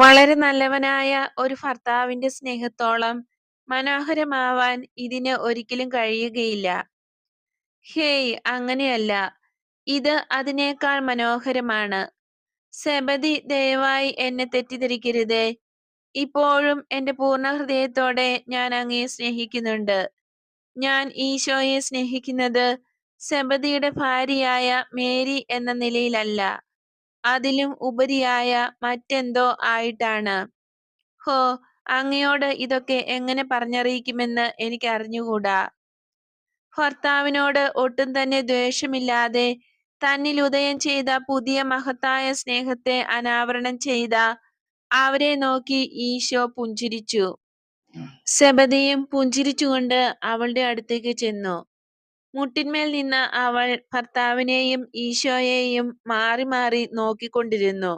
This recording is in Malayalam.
വളരെ നല്ലവനായ ഒരു ഭർത്താവിന്റെ സ്നേഹത്തോളം മനോഹരമാവാൻ ഇതിന് ഒരിക്കലും കഴിയുകയില്ല. ഹേയ് അങ്ങനെയല്ല, ഇത് അതിനേക്കാൾ മനോഹരമാണ്. സെബദി ദയവായി എന്നെ തെറ്റിദ്ധരിക്കരുതേ. ഇപ്പോഴും എന്റെ പൂർണ ഹൃദയത്തോടെ ഞാൻ അങ്ങയെ സ്നേഹിക്കുന്നുണ്ട്. ഞാൻ ഈശോയെ സ്നേഹിക്കുന്നത് സെബദിയുടെ ഭാര്യയായ മേരി എന്ന നിലയിലല്ല, അതിലും ഉപരിയായ മറ്റെന്തോ ആയിട്ടാണ്. ഹോ, അങ്ങയോട് ഇതൊക്കെ എങ്ങനെ പറഞ്ഞറിയിക്കുമെന്ന് എനിക്ക് അറിഞ്ഞുകൂടാ ഭർത്താവിനോട് ഒട്ടും തന്നെ ദ്വേഷമില്ലാതെ തന്നിൽ ഉദയം ചെയ്ത പുതിയ മഹത്തായ സ്നേഹത്തെ അനാവരണം ചെയ്ത അവരെ നോക്കി ഈശോ പുഞ്ചിരിച്ചു. സെബദിയും പുഞ്ചിരിച്ചുകൊണ്ട് അവളുടെ അടുത്തേക്ക് ചെന്നു. മുട്ടിന്മേൽ നിന്ന് അവൾ ഭർത്താവിനെയും ഈശോയെയും മാറി മാറി നോക്കിക്കൊണ്ടിരുന്നു.